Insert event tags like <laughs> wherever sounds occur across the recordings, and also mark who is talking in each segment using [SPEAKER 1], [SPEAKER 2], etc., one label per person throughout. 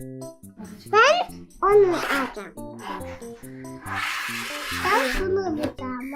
[SPEAKER 1] Ben onu alacağım. Ben bunu alacağım.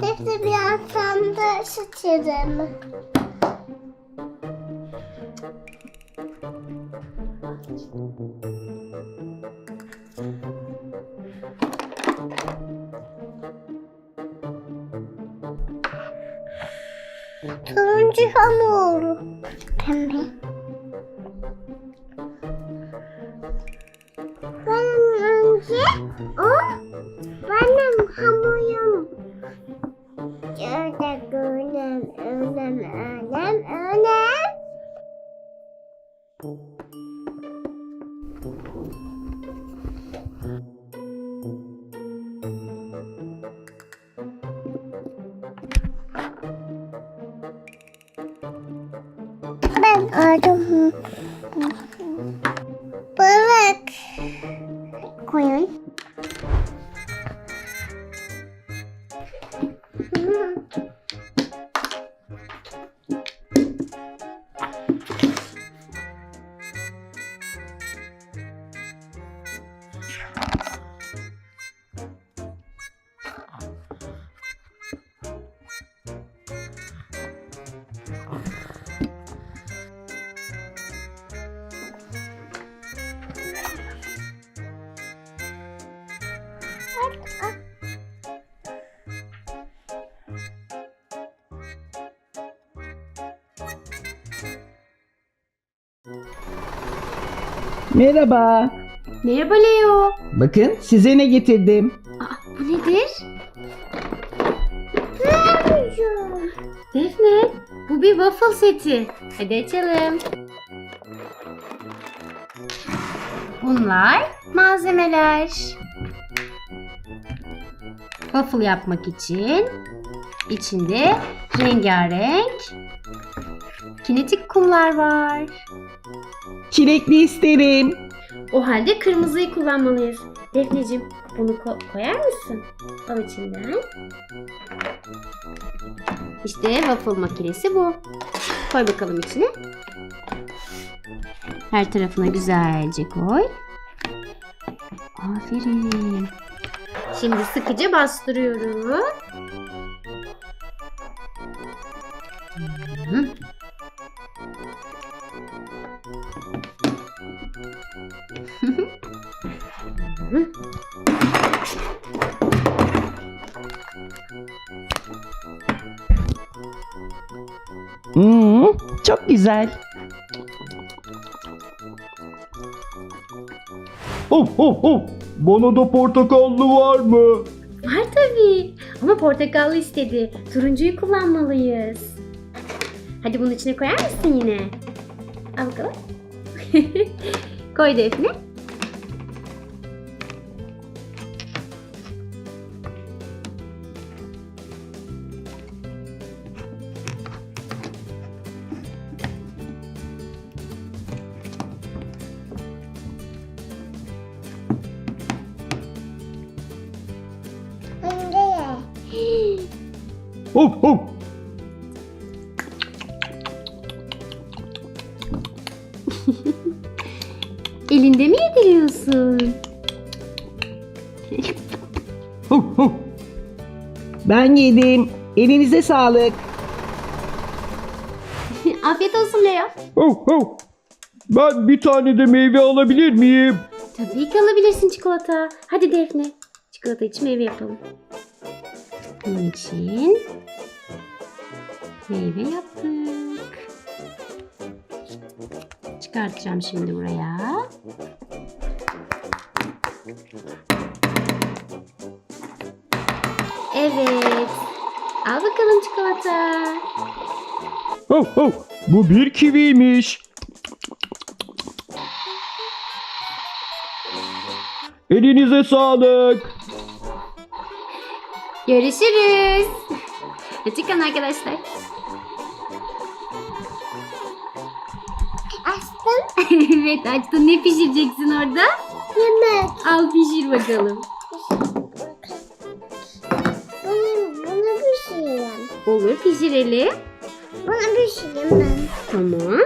[SPEAKER 1] Hepsi bir arkamda sıçradım. Hamur. Pembe. Ben önce o benim hamurum. Şöyle Thank you.
[SPEAKER 2] Merhaba.
[SPEAKER 3] Merhaba Leo.
[SPEAKER 2] Bakın size ne getirdim.
[SPEAKER 3] Aa, bu nedir? Defne, bu bir waffle seti. Hadi açalım. Bunlar malzemeler. Waffle yapmak için içinde rengarenk kinetik kumlar var.
[SPEAKER 2] Çilekli isterim.
[SPEAKER 3] O halde kırmızıyı kullanmalıyız. Defneciğim bunu ko- koyar mısın? Al içinden. İşte waffle makinesi bu. Koy bakalım içine. Her tarafına güzelce koy. Aferin. Şimdi sıkıca bastırıyorum. Hı. Hı.
[SPEAKER 2] Hmm, çok güzel.
[SPEAKER 4] Hop hop hop. Bana da portakallı var mı?
[SPEAKER 3] Var tabii. Ama portakallı istedi. Turuncuyu kullanmalıyız. Hadi bunun içine koyar mısın yine? Al bakalım. <laughs> Koy Defne.
[SPEAKER 4] Hop hop. <laughs>
[SPEAKER 3] Elinde mi yediriyorsun?
[SPEAKER 4] Hop hop.
[SPEAKER 2] Ben yedim. Elinize sağlık. <laughs>
[SPEAKER 3] Afiyet olsun Leo.
[SPEAKER 4] Ben bir tane de meyve alabilir miyim?
[SPEAKER 3] Tabii ki alabilirsin çikolata. Hadi Defne. Çikolata için meyve yapalım. Bunun için meyve yaptık. Çıkartacağım şimdi buraya. Evet. Al bakalım çikolata.
[SPEAKER 4] Oh, oh. Bu bir kiviymiş. Elinize sağlık.
[SPEAKER 3] Görüşürüz. Hoşçakalın arkadaşlar.
[SPEAKER 1] Açtım. <laughs>
[SPEAKER 3] evet açtın. Ne pişireceksin orada?
[SPEAKER 1] Yemek.
[SPEAKER 3] Al pişir bakalım.
[SPEAKER 1] Bunu, bunu pişireyim.
[SPEAKER 3] Olur pişirelim.
[SPEAKER 1] Bunu pişireyim ben.
[SPEAKER 3] Tamam.